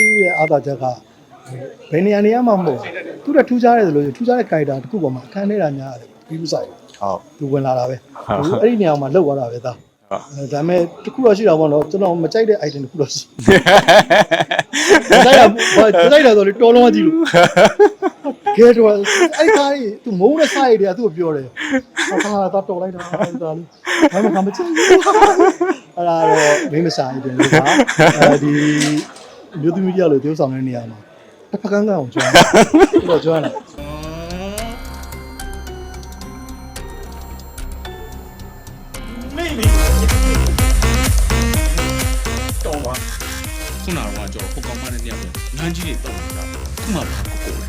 သူ့ရဲ့အားသာချက်ကဘယ်နေရာနေရာမှမဟုတ်ဘူးသူကထူးခြားတယ်ဆိုလို့ထူးခြားတဲ့ character တစ်ခုပေါ်မှာအခန်းနေတာများတယ်ပြီးဥဆိုင်ဟုတ်သူဝင်လာတာပဲသူအဲ့ဒီနေရာမှာလောက်သွားတာပဲသားဟုတ်အဲဒါပေမဲ့တစ်ခုတော့ရှိတာပေါ့နော်ကျွန်တော်မကြိုက်တဲ့ item တစ်ခုတော့ရှိမကြိုက်တာဘာကြိုက်တာဆိုလေတော်လုံးမကြည့်လို့ကဲတော့အဲ့ဒီကားကြီးသူမုန်းတဲ့စားရည်တွေကသူ့ကိုပြောတယ်ဟာဟာတော့တော်လိုက်တာဒါလေးဘာမှမကြိုက်ဘူးအဲ့ဒါတော့မင်းမစားရင်ဒီက အဲဒီမြို့သူမျိုးလို့ပြောဆောင်တဲ့နေရာမှာတစ်ဖက်ကန်းကန်းအောင်ကျွမ်းတယ်တော့ကျွမ်းတယ်တော်ပါခုနကတော့ကျွန်တော်ဟိုကောင်မနဲ့တယောက်ပဲငန်းကြီးတွေတောက်နေတာခုမှဘာကိုကိုလဲ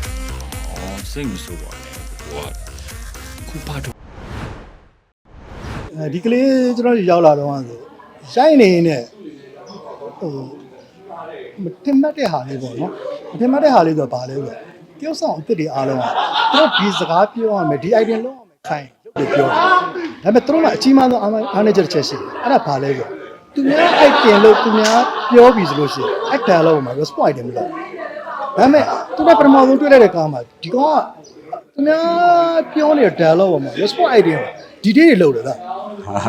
အော်စိတ်မဆိုးပါနဲ့ဟိုကခုပါတော့အဲဒီကလေးကျွန်တော်ရောက်လာတော့ဆိုရိုက်နေနေဟို မတင်မှတ်တဲ့ဟာလေးပေါ့နော်မတင်မှတ်တဲ့ဟာလေးဆိုတော့ဘာလဲဆိုတော့တယောက်ဆောင်အစ်စ်တွေအားလုံးကသူတို့ဒီစကားပြောရမယ်ဒီ idea လုံးရမယ်ခိုင်းလို့ပြောတယ်ဒါပေမဲ့သူတို့ကအကြီးမားဆုံးအားအားနေချက်တစ်ချက်ရှိတယ်အဲ့ဒါဘာလဲဆိုတော့သူများအိုက်တင်လို့သူများပြောပြီဆိုလို့ရှိရင်အဲ့ဒါလုံးမှာ response တယ်မလို့ဒါပေမဲ့သူကပထမဆုံးတွေ့လိုက်တဲ့ကားမှာဒီကောင်ကသူများပြောနေတဲ့ dialogue ပေါ်မှာ response idea ဒီတေးတွေလောက်တယ်လား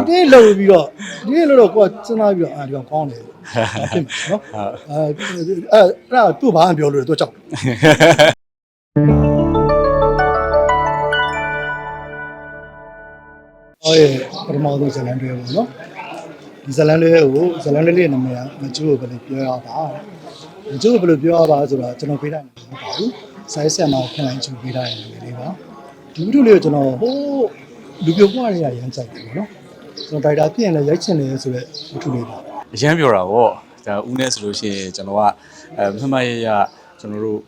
ဒီနေ့လုံပြီးတော့ဒီနေ့လုံတော့ကိုကစဉ်းစားပြီးတော့အာဒီကောင်ကောင်းတယ်လို့ဖြစ်မှာနော်အဲအဲအဲ့ဒါသူ့ဘာမှပြောလို့သူကြောက်ဟောရေပထမဆုံးဇလန်တွေပေါ့နော်ဒီဇလန်တွေကိုဇလန်လေးလေးနာမည်ကမကျိုးကိုဘယ်လိုပြောရပါမကျိုးကိုဘယ်လိုပြောရပါဆိုတော့ကျွန်တော်ပေးလိုက်မှာမဟုတ်ပါဘူးဆိုင်းဆက်မှာခဏချူပေးလိုက်ရတယ်လေးပါဒီဝိတုလေးကိုကျွန်တော်ဟိုးလူပြိုပွားရရရမ်းကြိုက်တယ်ပေါ့နော် ကျွန်တော်ဒိုက်တာပြင်လဲရိုက်ချင်တယ်ဆိုတော့ဝိတုလေးပါအရန်ပြောတာဗောဒါဦးနဲ့ဆိုလို့ရှိရင်ကျွန်တော်ကအဲမမရရကျွန်တော်တို့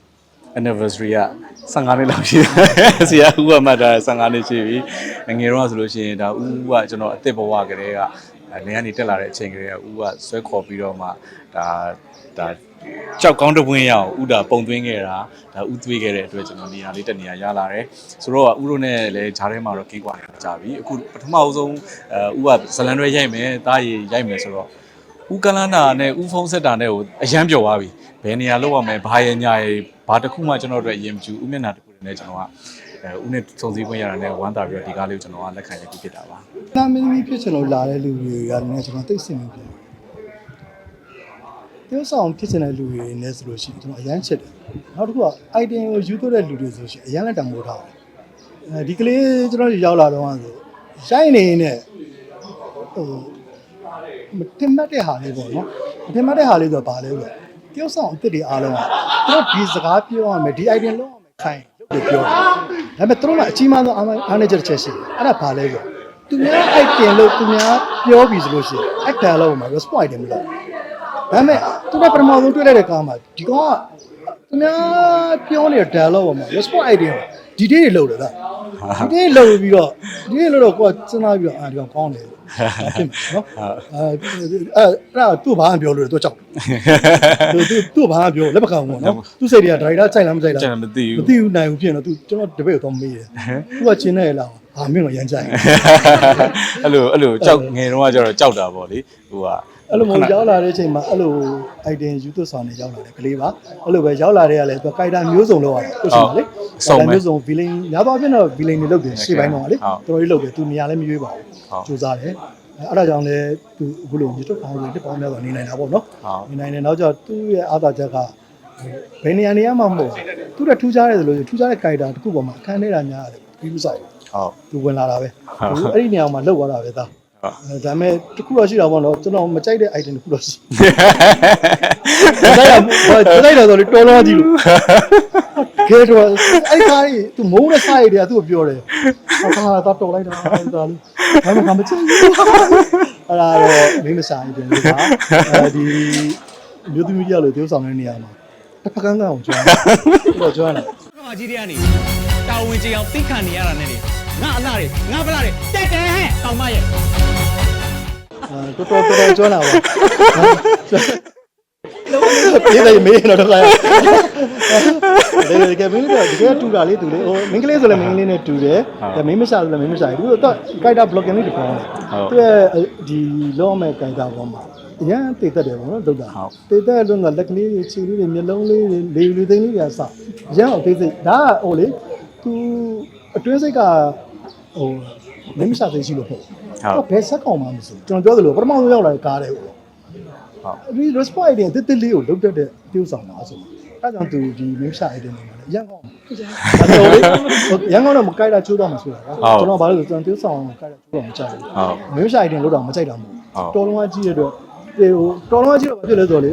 anniversary က15နှစ်လောက်ရှိတယ်ဆရာဦးကမှတ်တာ15နှစ်ရှိပြီငယ်တော့ဆိုလို့ရှိရင်ဒါဦးကကျွန်တော်အစ်စ်ဘဝကလေးက နေကနေတက်လာတဲ့အချိန်ကလေးကဦးကဆွဲခေါ်ပြီးတော့မှဒါဒါကြောက်ကောင်းတပွင့်ရအောင်ဦးတာပုံသွင်းခဲ့တာဒါဦးသွေးခဲ့တဲ့အတွက်ကျွန်တော်နေရာလေးတက်နေရာရလာတယ်ဆိုတော့ဦးတို့နဲ့လည်းဂျားထဲမှာတော့ကင်းကွာနေတာကြာပြီအခုပထမအဆုံးအဲဦးကဇလန်တွေရိုက်မယ်တားရီရိုက်မယ်ဆိုတော့ဦးကလန်းနာနဲ့ဦးဖုံးဆက်တာနဲ့ကိုအရန်ပြော်သွားပြီဘယ်နေရာလောက်ရမယ်ဘာရညာရဘာတစ်ခုမှကျွန်တော်တို့အရင်မကြည့်ဦးမျက်နှာတစ်ခုတည်းနဲ့ကျွန်တော်က အဲဦးနဲ့စုံစည်းခွင့်ရတာနဲ့ဝမ်းသာပြီးတော့ဒီကားလေးကိုကျွန်တော်ကလက်ခံရပြီးဖြစ်တာပါနာမည်သမီးဖြစ်ချင်လို့လာတဲ့လူတွေကလည်းကျွန်တော်သိစင်နေတယ် tiêu ဆောင်ဖြစ်ချင်တဲ့လူတွေနဲ့ဆိုလို့ရှိရင်ကျွန်တော်အရန်ချစ်တယ်နောက်တစ်ခုက item ကိုယူသွတဲ့လူတွေဆိုရှင်အရန်လက်တံမိုးထားတယ်အဲဒီကလေးကျွန်တော်ရောက်လာတော့ဆိုရိုက်နေနေဟိုမတင်မှတ်တဲ့ဟာလေးပေါ့နော်မတင်မှတ်တဲ့ဟာလေးဆိုတော့ဘာလဲဆိုတော့ tiêu ဆောင်အစ်စ်တွေအားလုံးကသူတို့ဒီစကားပြောရမယ်ဒီ item လုံးရမယ်ခိုင်းလို့ပြောတယ် ဒါပေမဲ့သူတို့ကအကြီးမားဆုံးအားအားနေချက်တစ်ချက်ရှိတယ်အဲ့ဒါဘာလဲဆိုတော့သူများ item လို့သူများပြောပြီဆိုလို့ရှိရင်အဲ့ဒါလုံးမှာ response တယ်မလို့ဒါပေမဲ့သူကပထမဆုံးတွေ့လိုက်တဲ့ကားမှာဒီကောင်ကသူများပြောနေတဲ့ dialogue ပေါ်မှာ response idea ဒီတေးတွေလောက်တယ်လား ဒီတေးလောက်ပြီးတော့ဒီတေးလောက်တော့ကိုကစဉ်းစားပြီးတော့အာဒီကောင်ကောင်းတယ်ဖြစ်မှာနော်အဲအဲအဲ့ဒါသူ့ဘာမှပြောလို့သူကြောက်သူသူသူ့ဘာမှပြောလက်မခံဘူးပေါ့နော်သူ့စိတ်တွေကဒါရိုက်တာကြိုက်လားမကြိုက်လားကျွန်တော်မသိမဘူးသိဘူးနိုင်ဘူးဖြစ်ရင်တော့သူကျွန်တော်တပည့်ကိုတော့မေးတယ်သူကချင်းနေလားဟာမင်းကရမ်းကြိုက်အဲ့လိုအဲ့လိုကြောက်ငယ်တော့ကျတော့ကြောက်တာပေါ့လေဟိုက အဲ့လိုမျိုးရောက်လာတဲ့အချိန်မှာအဲ့လို item ယူသွဆောင်နေရောက်လာတယ်ကလေးပါအဲ့လိုပဲရောက်လာတဲ့ကလည်းသူကိုက်တာမျိုးစုံလောက်ရတယ်ကိုရှိပါလေမျိုးစုံ villain များသောအားဖြင့်တော့ villain တွေလုပ်တယ်ရှေ့ပိုင်းတော့လေတော်တော်လေးလုပ်တယ်သူနေရာလည်းမရွေးပါဘူးစူးစားတယ်အဲ့ဒါကြောင့်လည်းသူအခုလို YouTube ကောင်းလို့တစ်ပေါင်းများစွာနေနိုင်တာပေါ့နော်နေနိုင်တယ်နောက်ကျသူ့ရဲ့အားသာချက်ကဘယ်နေရာနေရာမှမဟုတ်သူကထူးခြားတယ်ဆိုလို့ထူးခြားတဲ့ character တစ်ခုပေါ်မှာအခန်းနေတာများတယ်ပြီးဥဆိုင်ဟုတ်သူဝင်လာတာပဲသူအဲ့ဒီနေရာမှာလောက်သွားတာပဲသားအဲ ဒါပေမဲ့တစ်ခုတော့ရှိတာပေါ့နော်ကျွန်တော်မကြိုက်တဲ့ item တစ်ခုတော့ရှိကြိုက်တာဘာကြိုက်တာဆိုလေတော်တော်ကြည့်လို့ကဲတော့အဲ့ကားကြီးသူမုန်းတဲ့စားရည်တွေကသူ့ကိုပြောတယ်ဟာဟာတော့တော်လိုက်တာဒါလေးဘာမှမကြိုက်ဘူးအဲ့ဒါတော့မင်းမစားရင်ပြန်လို့ပါအဲဒီမြို့သူမျိုးလို့ပြောဆောင်တဲ့နေရာမှာတစ်ဖက်ကန်းကန်းအောင်ကျွမ်းတယ်တော့ကျွမ်းတယ်ကောင်မကြီးတွေကနေတာဝန်ကြီးအောင်သိခံနေရတာနဲ့လေငါအလားတွေငါပလားတွေတက်တယ်ဟဲ့ကောင်မရဲ့အဲ တော်တော်တော်တော်ကျွမ်းလာပါပြေးတယ်မေးတော့တော့လေကဲမင်းတို့တကယ်တူတာလေးတူလေဟိုမင်းကလေးဆိုလည်းမင်းကလေးနဲ့တူတယ်ဒါမင်းမရှာဆိုလည်းမင်းမရှာဘူးသူတော့ character blocking လေးတပေါင်းသူရဲ့ဒီလောမဲ့ character ပေါ်မှာအရန်တည်တတ်တယ်ပေါ့နော်ဒုတ်တာဟုတ်တည်တတ်လို့ကလက်ကလေးတွေခြေလေးတွေမျက်လုံးလေးတွေလေလူသိန်းလေးတွေကစအရန်အောင်သေးစိတ်ဒါကဟိုလေသူအတွင်းစိတ်ကဟို မင်းမရှာသိရှိလို့ပေါ့ဟုတ်ဘယ်ဆက်ကောင်မှမဆိုကျွန်တော်ပြောသလိုပထမဆုံးရောက်လာတဲ့ကားတဲ့ဟိုဟုတ်ဒီ response idea တစ်တစ်လေးကိုလုတ်တတ်တဲ့ပြုဆောင်တာဆိုအဲကြောင့်သူဒီမင်းရှာ idea နေမှာလေအရန်ကောင်းတယ်တော်လေရန်ကောင်းတော့မကြိုက်တာချိုးတော့မှဆိုတာကွာကျွန်တော်ဘာလို့လဲဆိုကျွန်တော်ပြုဆောင်ကြိုက်တာချိုးတော့မကြိုက်ဘူးဟုတ်မင်းရှာ idea လုတ်တော့မကြိုက်တာမဟုတ်ဟုတ်တော်လုံးကကြီးရတဲ့ဟိုတော်လုံးကကြီးတော့ဘာဖြစ်လဲဆိုတော့လေ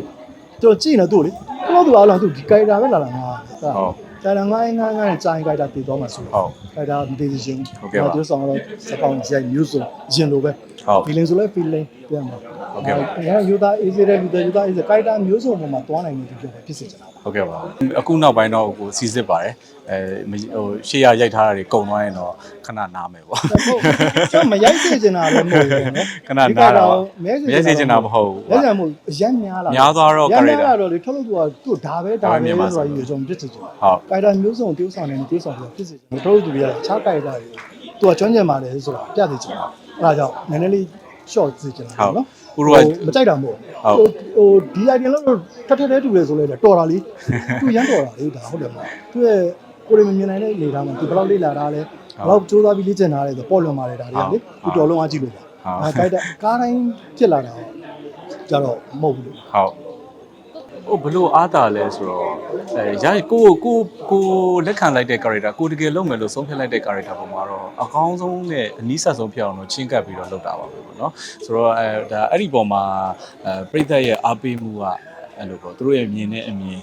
ကျွန်တော်ကြည့်နေတော့လေတော့သူအားလုံးသူဒီ character ပဲလာလာငါဟုတ် ဒါတော့ငါငါငါနဲ့ကြာရင် character တည်သွားမှာဆိုဟုတ် character မတည်သေးချင်းဟုတ်ကဲ့ပါသူဆောင်တော့စကောင်းကြိုက်မျိုးဆိုရင်လိုပဲဟုတ် feeling ဆိုလဲ feeling ပြန်ပါဟုတ်ကဲ့ပါအဲယူသား easy တဲ့လူတွေယူသား easy character မျိုးစုံပေါ်မှာတွားနိုင်တယ်ပြောပဲဖြစ်စေချင်တာပါဟုတ်ကဲ့ပါအခုနောက်ပိုင်းတော့ကိုစီစစ်ပါတယ်အဲမဟိုရှေ့ရရိုက်ထားတာတွေကုန်သွားရင်တော့ခဏနားမယ်ပေါ့ဟုတ်ကျွန်တော်မရိုက်စေချင်တာလည်းမဟုတ်ဘူးနော်ခဏနားတာပါမဲမဲစေချင်တာမဟုတ်ဘူးမဲစေချင်မဟုတ်အရန်များလာများသွားတော့ရန် character များလာတော့လေထုတ်လို့သူကသူ့ဒါပဲဒါဒါပဲပဲမြန်မာဆိုတာယူကျွန်တော်ပြစ်စေချင်တာဟုတ် character မျိုးစုံတိုးဆောင်နေတိုးဆောင်ပြီးဖြစ်စေချင်တယ်ထုတ်လို့သူတွေကခြား character တွေသူကကျွမ်းကျင်ပါတယ်ဆိုတာပြသိချင်တာအဲဒါကြောင့်နည်းနည်းလေး short စေချင်တာနော်ဟုတ်ဦးတို့ကမကြိုက်တာမဟုတ်ဟုတ်ဟိုဒီ idea လို့ထပ်ထပ်တဲတူလေဆိုလဲတော်တာလေသူရမ်းတော်တာလေဒါဟုတ်တယ်မလားသူရဲ့ ကိုယ်ရမမြင်နိုင်တဲ့အနေထားမှာသူဘယ်လောက်လေ့လာတာလဲဘယ်လောက်စူးစမ်းပြီးလေ့ကျင့်တာလဲဆိုပေါ်လွန်ပါတယ်ဒါတွေကလေသူတော်လုံးအားကြည့်လို့ပါအဲကြိုက်တဲ့ကားတိုင်းဖြစ်လာတာကြတော့မဟုတ်ဘူးလို့ဟုတ်ဟိုဘလို့အားတာလဲဆိုတော့အဲရိုက်ကိုကိုကိုလက်ခံလိုက်တဲ့ character ကိုတကယ်လုံးမယ်လို့ဆုံးဖြတ်လိုက်တဲ့ character ပုံမှာတော့အကောင်းဆုံးနဲ့အနည်းဆက်ဆုံးဖြစ်အောင်လို့ချင်းကပ်ပြီးတော့လုပ်တာပါပဲပေါ့နော်ဆိုတော့အဲဒါအဲ့ဒီပုံမှာအဲပရိသတ်ရဲ့အားပေးမှုက အဲ့လိုပေါ့သူတို့ရဲ့မြင်တဲ့အမြင်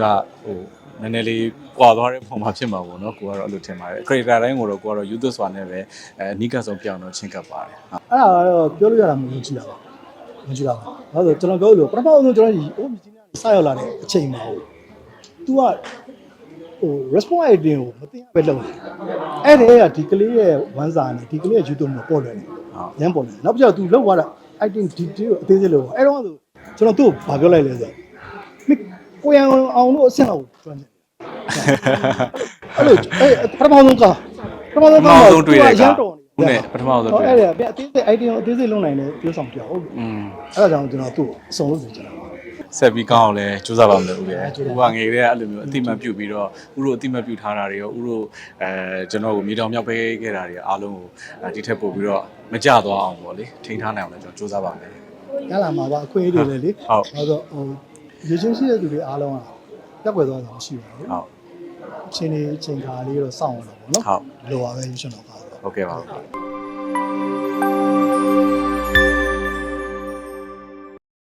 ကဟိုနည်းနည်းလေးကွာသွားတဲ့ပုံမှာဖြစ်မှာပေါ့နော်ကိုကတော့အဲ့လိုထင်ပါတယ် character တိုင်းကိုတော့ကိုကတော့ youth စွာနဲ့ပဲအဲအနည်းကဆုံးပြောင်းတော့ချင်းကပ်ပါတယ်ဟုတ်အဲ့ဒါကတော့ပြောလို့ရတာမဟုတ်ဘူးကြည့်တာပါမကြည့်တာပါဘာလို့လဲကျွန်တော်ပြောလို့ပထမဆုံးကျွန်တော်ဒီအိုးမြကြီးနဲ့စရောက်လာတဲ့အချိန်မှာဟို तू ကဟို response idea ကိုမသိရပဲလုပ်တယ်အဲ့ဒီကဒီကလေးရဲ့ဝမ်းစာနဲ့ဒီကလေးရဲ့ YouTube မှာပေါ်လွယ်တယ်ဟုတ်ရမ်းပေါ်တယ်နောက်ပြတော့ तू လောက်သွားတာ item detail ကိုအသေးစိတ်လို့အဲ့တော့ဆို ကျွန်တော်သူ့ကိုဘာပြောလိုက်လဲဆိုတော့မိကိုရန်အောင်လို့အဆင့်လောက်ကျွမ်းတယ်အဲ့လိုအဲ့ပထမဆုံးကပထမဆုံးကပထမဆုံးတွေ့တဲ့ကရမ်းတော်နေဟုတ်နဲ့ပထမဆုံးတွေ့အဲ့ဒါပြအသေးစိတ် item ကိုအသေးစိတ်လုပ်နိုင်တယ်ပြောဆောင်ပြဟုတ်ပြီอืมအဲ့ဒါကြောင့်ကျွန်တော်သူ့ကိုအစုံလို့ဆိုချင်တာပါဆက်ပြီးကောင်းအောင်လဲစူးစမ်းပါမယ်ဦးရဲ့ဦးကငယ်ကလေးကအဲ့လိုမျိုးအတိမတ်ပြုတ်ပြီးတော့ဦးတို့အတိမတ်ပြုတ်ထားတာတွေရောဦးတို့အဲကျွန်တော်ကိုမြေတောင်မြောက်ပေးခဲ့တာတွေအားလုံးကိုဒီထက်ပို့ပြီးတော့မကြသွားအောင်ပေါ့လေထိန်းထားနိုင်အောင်လဲကျွန်တော်စူးစမ်းပါမယ် ရလာမှာပါအခွင့်အရေးတွေလည်းလေဟုတ်ဆိုတော့ဟိုရေချင်းရှိတဲ့သူတွေအားလုံးကတက်ွယ်သွားတာမရှိဘူးလေဟုတ်အချိန်လေးအချိန်ခါလေးတော့စောင့်ရတော့ဗောနော်ဟုတ်လိုပါပဲရွှေရှင်တော်ပါဆိုတော့ဟုတ်ကဲ့ပါ